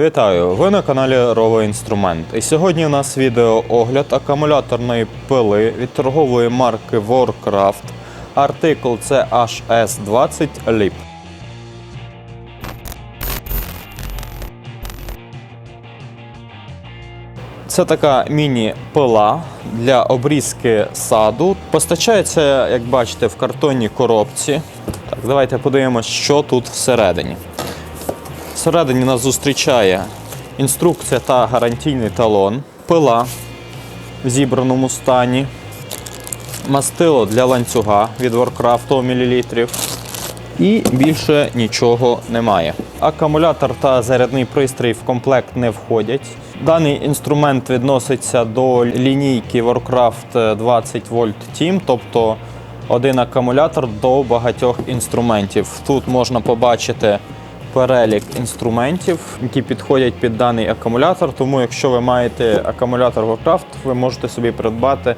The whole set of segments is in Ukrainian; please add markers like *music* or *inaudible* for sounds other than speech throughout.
Вітаю! Ви на каналі Rovo Інструмент. І сьогодні у нас відеоогляд акумуляторної пили від торгової марки Warcraft. Артикул це HS20 LIP. Це така міні-пила для обрізки саду. Постачається, як бачите, в картонній коробці. Так, давайте подивимось, що тут всередині. Всередині нас зустрічає інструкція та гарантійний талон, пила в зібраному стані, мастило для ланцюга від Warcraft 100 мл. І більше нічого немає. Акумулятор та зарядний пристрій в комплект не входять. Даний інструмент відноситься до лінійки Warcraft 20 вольт Team, тобто один акумулятор до багатьох інструментів. Тут можна побачити перелік інструментів, які підходять під даний акумулятор. Тому, якщо ви маєте акумулятор Warcraft, ви можете собі придбати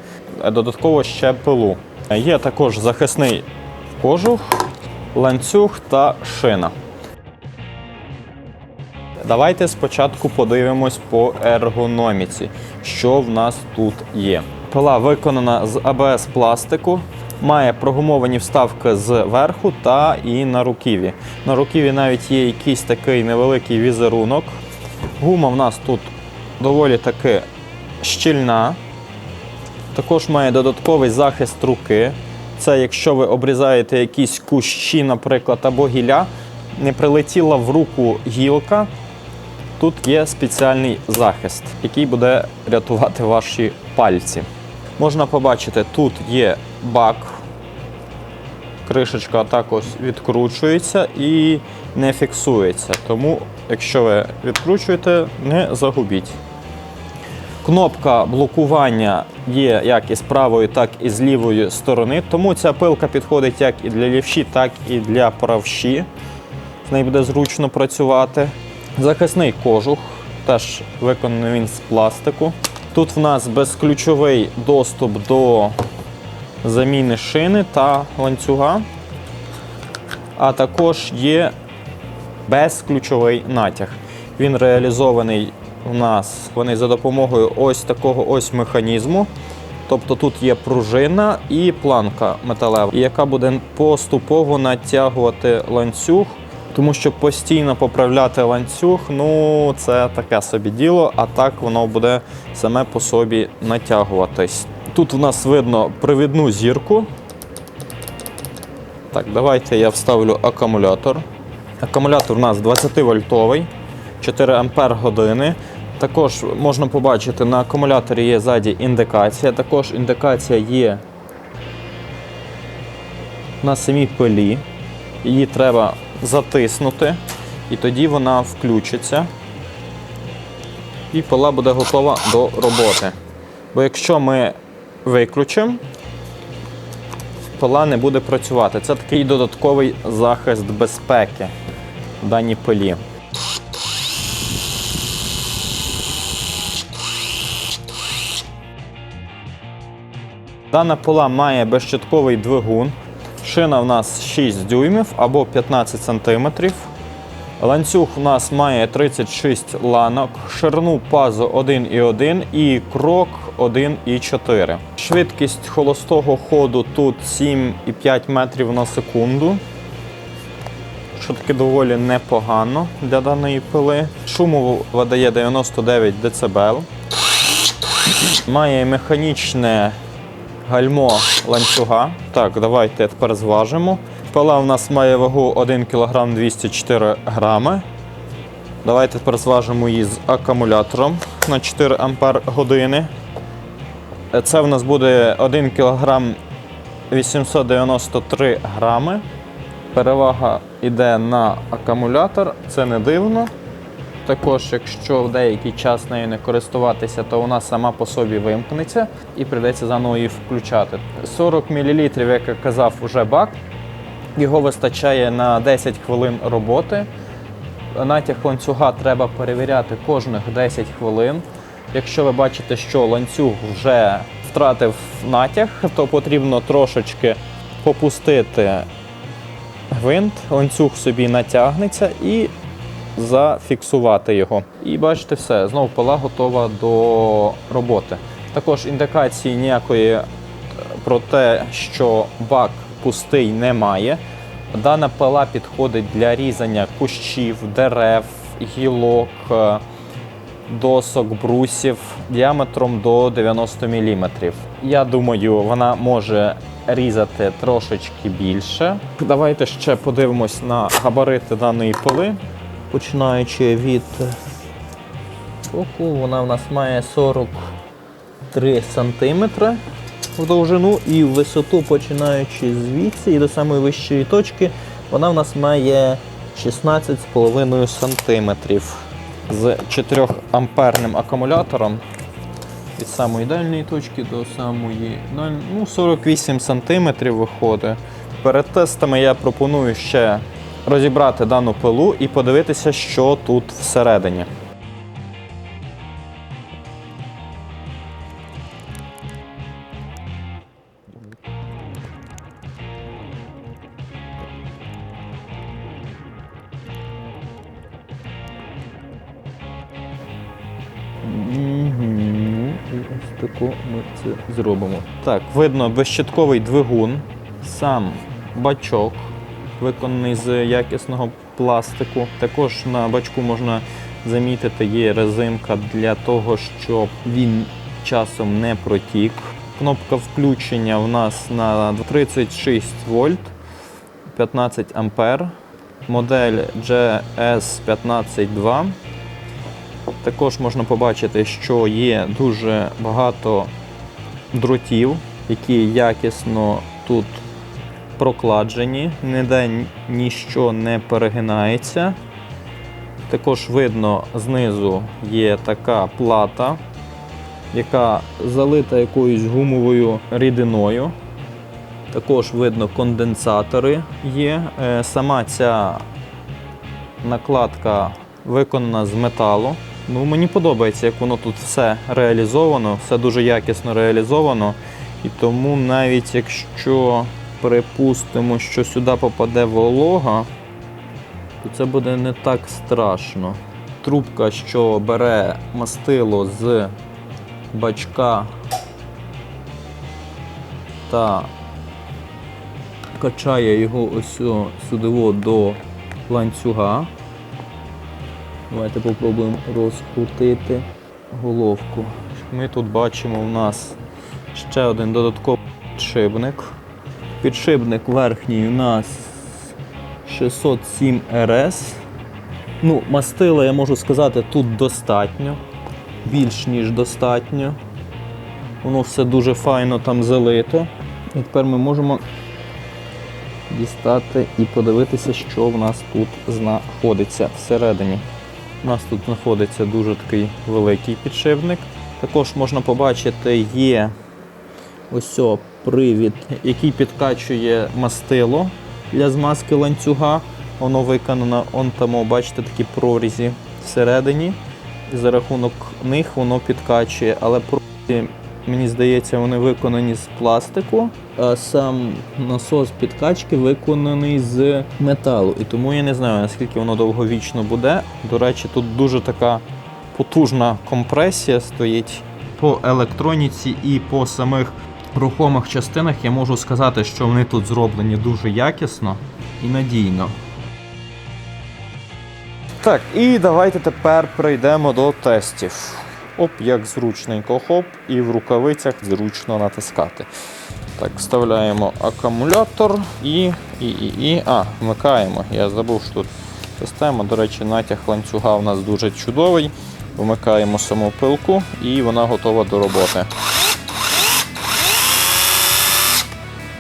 додатково ще пилу. Є також захисний кожух, ланцюг та шина. Давайте спочатку подивимось по ергономіці, що в нас тут є. Пила виконана з АБС пластику, має прогумовані вставки зверху та і на руківі. На руківі навіть є якийсь такий невеликий візерунок. Гума в нас тут доволі таки щільна. Також має додатковий захист руки. Це якщо ви обрізаєте якісь кущі, наприклад, або гілля, не прилетіла в руку гілка. Тут є спеціальний захист, який буде рятувати ваші пальці. Можна побачити, тут є бак, кришечка також відкручується і не фіксується. Тому, якщо ви відкручуєте, не загубіть. Кнопка блокування є як із правої, так і з лівої сторони. Тому ця пилка підходить як і для лівші, так і для правші. З нею буде зручно працювати. Захисний кожух, теж виконаний він з пластику. Тут в нас безключовий доступ до заміни шини та ланцюга, а також є безключовий натяг. Він реалізований у нас вони за допомогою ось такого ось механізму. Тобто тут є пружина і планка металева, яка буде поступово натягувати ланцюг, тому що постійно поправляти ланцюг, ну це таке собі діло, а так воно буде саме по собі натягуватись. Тут у нас видно привідну зірку. Так, давайте я вставлю акумулятор. Акумулятор у нас 20 вольтовий, 4 ампер години. Також можна побачити, на акумуляторі є ззаді індикація. Також індикація є на самій пилі. Її треба затиснути, і тоді вона включиться. І пила буде готова до роботи. Бо якщо ми виключимо, пила не буде працювати. Це такий додатковий захист безпеки в даній пилі. Дана пила має безщитковий двигун. Шина в нас 6 дюймів або 15 см. Ланцюг у нас має 36 ланок, ширину пазу 1,1 і крок 1,4. Швидкість холостого ходу тут 7,5 метрів на секунду. Що таки доволі непогано для даної пили. Шуму видає 99 дБ. Має механічне гальмо ланцюга. Так, давайте тепер зважимо. Пила у нас має вагу 1 кг 204 грами. Давайте тепер зважимо її з акумулятором на 4 ампер години. Це в нас буде 1 кг 893 грами. Перевага йде на акумулятор, це не дивно. Також, якщо в деякий час нею не користуватися, то вона сама по собі вимкнеться і прийдеться заново її включати. 40 мл, як я казав, вже бак. Його вистачає на 10 хвилин роботи. Натяг ланцюга треба перевіряти кожних 10 хвилин. Якщо ви бачите, що ланцюг вже втратив натяг, то потрібно трошечки попустити гвинт, ланцюг собі натягнеться і зафіксувати його. І бачите, все, знову пила готова до роботи. Також індикації ніякої про те, що бак пустий немає. Дана пила підходить для різання кущів, дерев, гілок, е, досок, брусів діаметром до 90 мм. Я думаю, вона може різати трошечки більше. Давайте ще подивимось на габарити даної пили. Починаючи від боку, вона в нас має 43 см в довжину і в висоту, починаючи звідси і до самої вищої точки, вона в нас має 16,5 см з 4 амперним акумулятором. Від самої дальньої точки до самої ну, 48 см виходить. Перед тестами я пропоную ще розібрати дану пилу і подивитися, що тут всередині. Ось таку ми це зробимо. Так, видно безщитковий двигун, сам бачок, виконаний з якісного пластику. Також на бачку можна замітити, є резинка для того, щоб він часом не протік. Кнопка включення у нас на 36 вольт, 15 ампер. Модель GS152. Також можна побачити, що є дуже багато дротів, які якісно тут прокладжені, ніде ніщо не перегинається. Також видно, знизу є така плата, яка залита якоюсь гумовою рідиною. Також видно конденсатори є. Е, Сама ця накладка виконана з металу. Ну, мені подобається, як воно тут все реалізовано, все дуже якісно реалізовано. І тому навіть якщо припустимо, що сюди попаде волога, то це буде не так страшно. Трубка, що бере мастило з бачка та качає його ось сюди до ланцюга. Давайте попробуємо розкрутити головку. Ми тут бачимо у нас ще один додатковий підшипник. Підшипник верхній у нас 607 РС. Ну, мастила, я можу сказати, тут достатньо. Більш ніж достатньо. Воно все дуже файно там залито. І тепер ми можемо дістати і подивитися, що в нас тут знаходиться всередині. У нас тут знаходиться дуже такий великий підшипник. Також можна побачити, є ось о привід, який підкачує мастило для змазки ланцюга. Воно виконано, он там, бачите, такі прорізі всередині. І за рахунок них воно підкачує, але прорізі, мені здається, вони виконані з пластику, а сам насос підкачки виконаний з металу. І тому я не знаю, наскільки воно довговічно буде. До речі, тут дуже така потужна компресія стоїть. По електроніці і по самих рухомих частинах я можу сказати, що вони тут зроблені дуже якісно і надійно. Так, і давайте тепер перейдемо до тестів. Оп, як зручненько хоп, і в рукавицях зручно натискати. Так, вставляємо акумулятор і. і, і, і. А, вмикаємо. Я забув, що тут система. До речі, натяг ланцюга у нас дуже чудовий. Вмикаємо саму пилку і вона готова до роботи.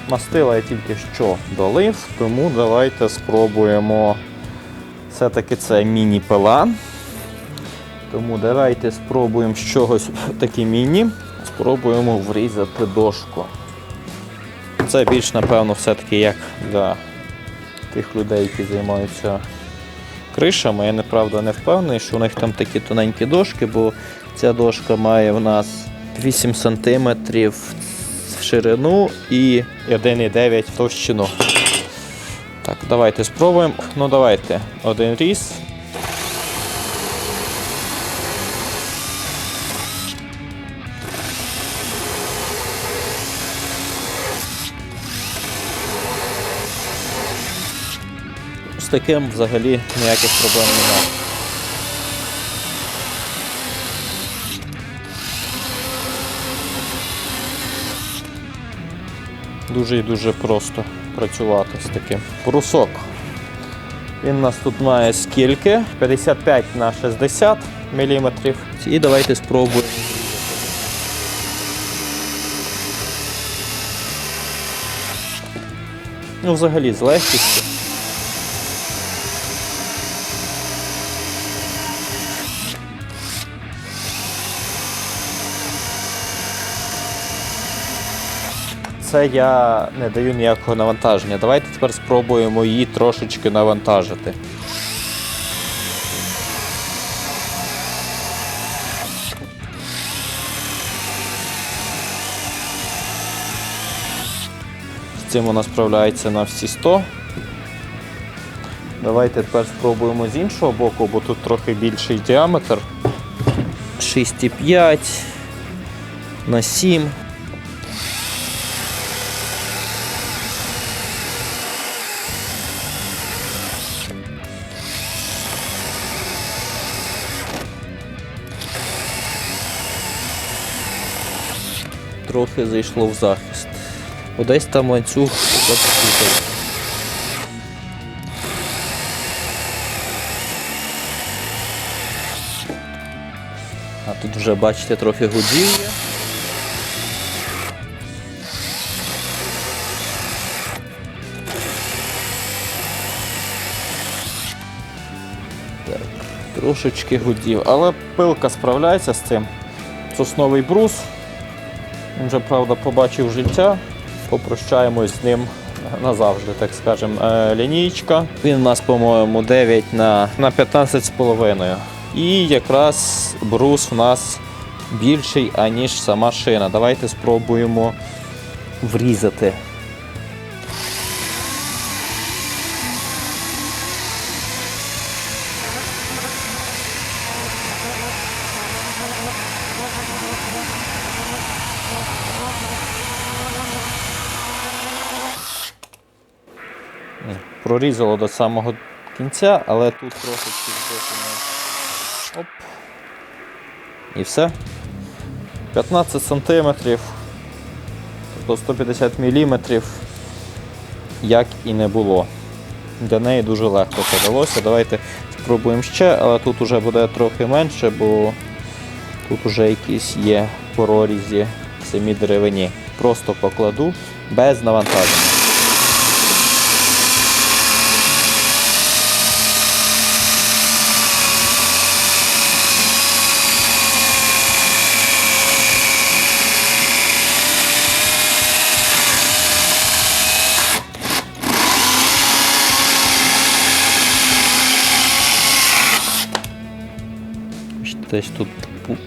Мастила я тільки що долив, тому давайте спробуємо. Все-таки це міні-пила. Тому давайте спробуємо з чогось таке міні. Спробуємо врізати дошку. Це більш, напевно, все-таки як для тих людей, які займаються кришами. Я неправда не впевнений, що у них там такі тоненькі дошки, бо ця дошка має в нас 8 см в ширину і 1,9 в товщину. Так, давайте спробуємо. Ну давайте один різ. Таким взагалі ніяких проблем немає. Дуже і дуже просто працювати з таким. Брусок. Він у нас тут має скільки? 55 на 60 мм. І давайте спробуємо. Ну, взагалі, з легкістю. Це я не даю ніякого навантаження. Давайте тепер спробуємо її трошечки навантажити. З цим вона справляється на всі 100. Давайте тепер спробуємо з іншого боку, бо тут трохи більший діаметр. 6,5 на 7. Трохи зайшло в захист. Бо десь там ланцюг запутав. А тут вже, бачите, трохи. Так, трошечки гудів, але пилка справляється з цим. Сосновий брус. Він вже, правда, побачив життя. Попрощаємось з ним назавжди, так скажемо. Е, лінійка. Він у нас, по-моєму, 9 на, на 15,5. І якраз брус у нас більший, аніж сама шина. Давайте спробуємо врізати. Прорізало до самого кінця, але тут трошечки. Оп. І все. 15 сантиметрів, тобто 150 міліметрів, як і не було. Для неї дуже легко це далося. Давайте спробуємо ще, але тут вже буде трохи менше, бо тут вже якісь є прорізі в самій деревині. Просто покладу без навантаження. Десь тут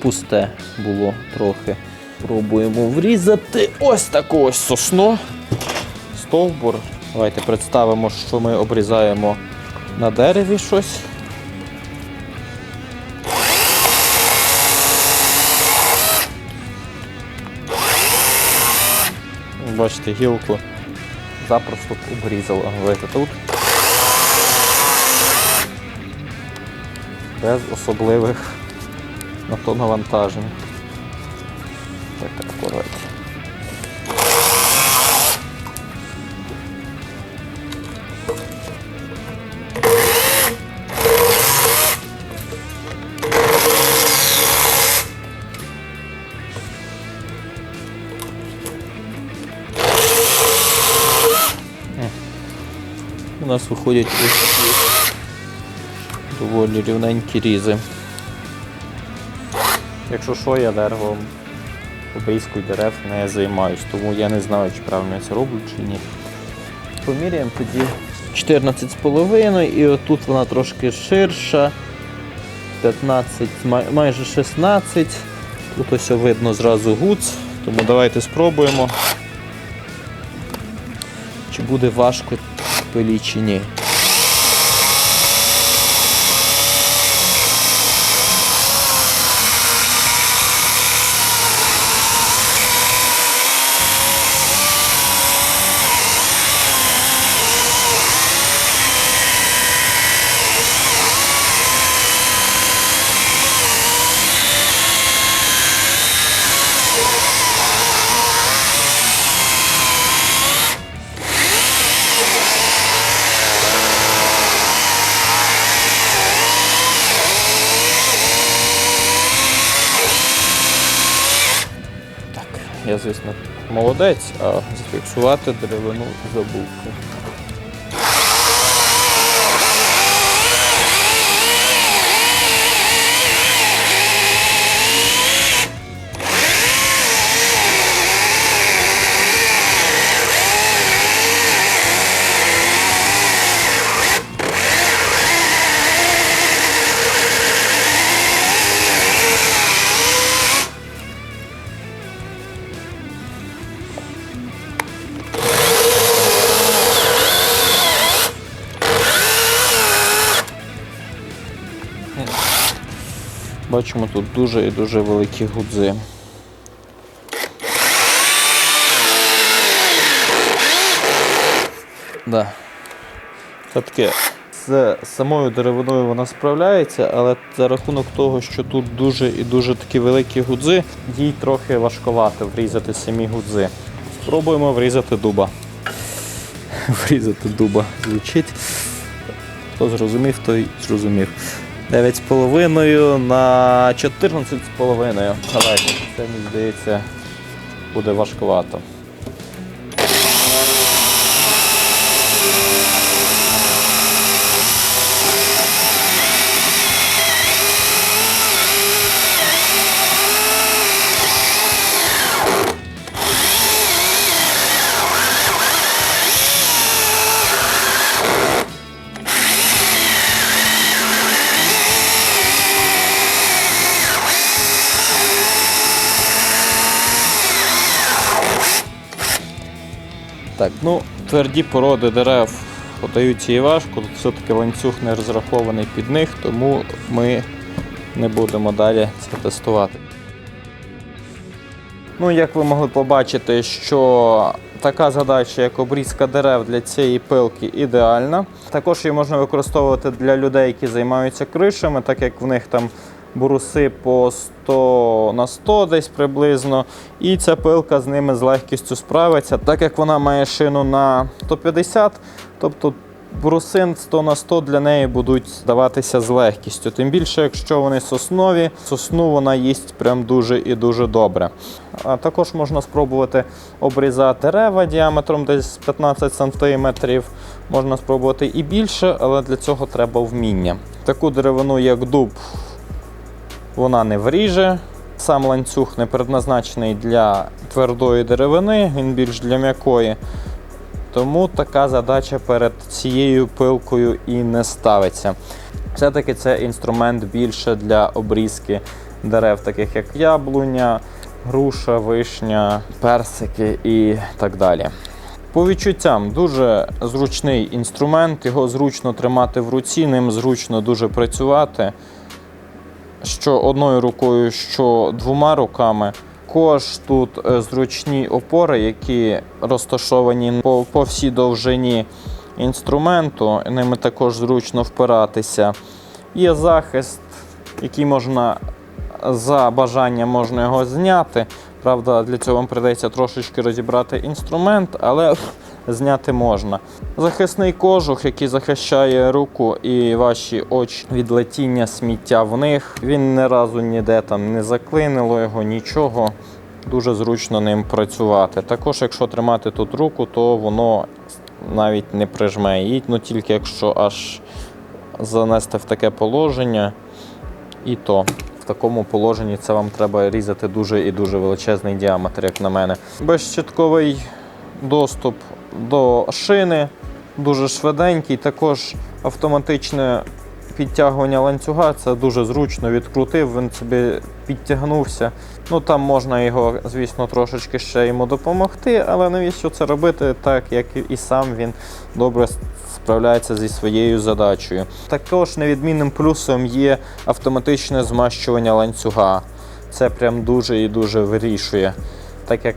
пусте було трохи. Пробуємо врізати ось таку ось сосну. Стовбур. Давайте представимо, що ми обрізаємо на дереві щось. Бачите, гілку запросто обрізала. Давайте тут. без особливих на то навантажень. Так, акуратно. У нас виходять ось такі доволі рівненькі різи. Якщо що, я деревом обрізкою дерев не займаюсь, тому я не знаю, чи правильно я це роблю чи ні. Поміряємо тоді 14,5 і отут вона трошки ширша. 15, майже 16. Тут ось видно зразу гуц, тому давайте спробуємо. Чи буде важко пилі чи ні. я, звісно, молодець, а зафіксувати деревину забув. Бачимо тут дуже і дуже великі гудзи. Да. Все-таки з самою деревиною вона справляється, але за рахунок того, що тут дуже і дуже такі великі гудзи, їй трохи важковато врізати самі гудзи. Спробуємо врізати дуба. *laughs* Врізати дуба звучить. Хто зрозумів, той зрозумів. 9,5 на 14,5. Давайте, це мені здається буде важкувато. Так, ну, тверді породи дерев подаються і важко, тут все-таки ланцюг не розрахований під них, тому ми не будемо далі це тестувати. Ну, як ви могли побачити, що така задача, як обрізка дерев для цієї пилки, ідеальна. Також її можна використовувати для людей, які займаються кришами, так як в них там буруси по 100 на 100 десь приблизно. І ця пилка з ними з легкістю справиться, так як вона має шину на 150, тобто брусин 100 на 100 для неї будуть здаватися з легкістю. Тим більше, якщо вони соснові, сосну вона їсть прям дуже і дуже добре. А також можна спробувати обрізати дерева діаметром десь 15 см. Можна спробувати і більше, але для цього треба вміння. Таку деревину, як дуб, вона не вріже. Сам ланцюг не предназначений для твердої деревини, він більш для м'якої. Тому така задача перед цією пилкою і не ставиться. Все-таки це інструмент більше для обрізки дерев, таких як яблуня, груша, вишня, персики і так далі. По відчуттям дуже зручний інструмент, його зручно тримати в руці, ним зручно дуже працювати. Що одною рукою, що двома руками. Також тут е, зручні опори, які розташовані по, по всій довжині інструменту, ними також зручно впиратися. Є захист, який можна за бажанням можна його зняти. Правда, для цього вам придеться трошечки розібрати інструмент, але зняти можна. Захисний кожух, який захищає руку і ваші очі від летіння сміття в них. Він ні разу ніде там не заклинило його, нічого. Дуже зручно ним працювати. Також, якщо тримати тут руку, то воно навіть не прижме її, ну тільки якщо аж занести в таке положення, і то в такому положенні це вам треба різати дуже і дуже величезний діаметр, як на мене. Безщитковий доступ до шини, дуже швиденький, також автоматичне підтягування ланцюга, це дуже зручно відкрутив, він собі підтягнувся. Ну там можна його, звісно, трошечки ще йому допомогти, але навіщо це робити, так як і сам він добре справляється зі своєю задачею. Також невідмінним плюсом є автоматичне змащування ланцюга. Це прям дуже і дуже вирішує. Так як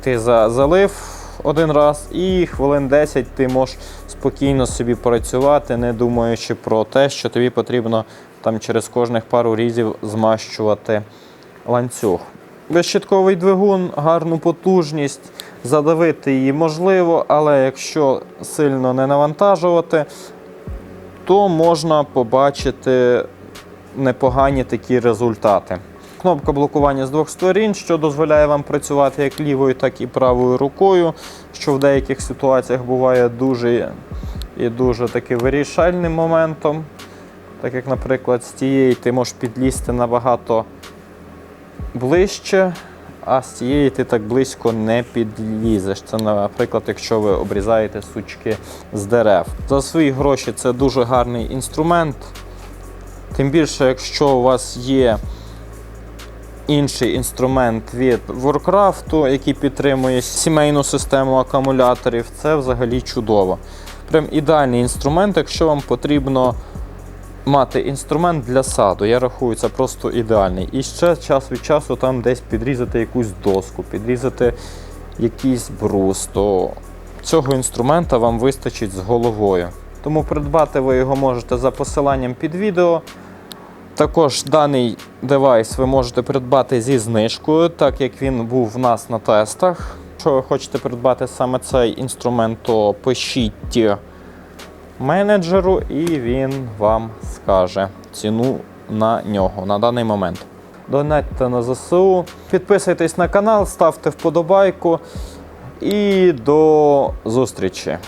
ти за- залив один раз і хвилин 10 ти можеш спокійно собі працювати, не думаючи про те, що тобі потрібно там через кожних пару різів змащувати ланцюг. Безщитковий двигун, гарну потужність, задавити її можливо, але якщо сильно не навантажувати, то можна побачити непогані такі результати. Кнопка блокування з двох сторін, що дозволяє вам працювати як лівою, так і правою рукою, що в деяких ситуаціях буває дуже і дуже таки вирішальним моментом. Так як, наприклад, з тієї ти можеш підлізти набагато ближче, а з цієї ти так близько не підлізеш. Це, наприклад, якщо ви обрізаєте сучки з дерев. За свої гроші це дуже гарний інструмент. Тим більше, якщо у вас є інший інструмент від Warcraft, який підтримує сімейну систему акумуляторів, це взагалі чудово. Прям ідеальний інструмент, якщо вам потрібно мати інструмент для саду. Я рахую, це просто ідеальний. І ще час від часу там десь підрізати якусь доску, підрізати якийсь брус, то цього інструмента вам вистачить з головою. Тому придбати ви його можете за посиланням під відео. Також даний девайс ви можете придбати зі знижкою, так як він був в нас на тестах. Якщо ви хочете придбати саме цей інструмент, то пишіть менеджеру і він вам скаже ціну на нього на даний момент. Донатьте на ЗСУ, підписуйтесь на канал, ставте вподобайку і до зустрічі!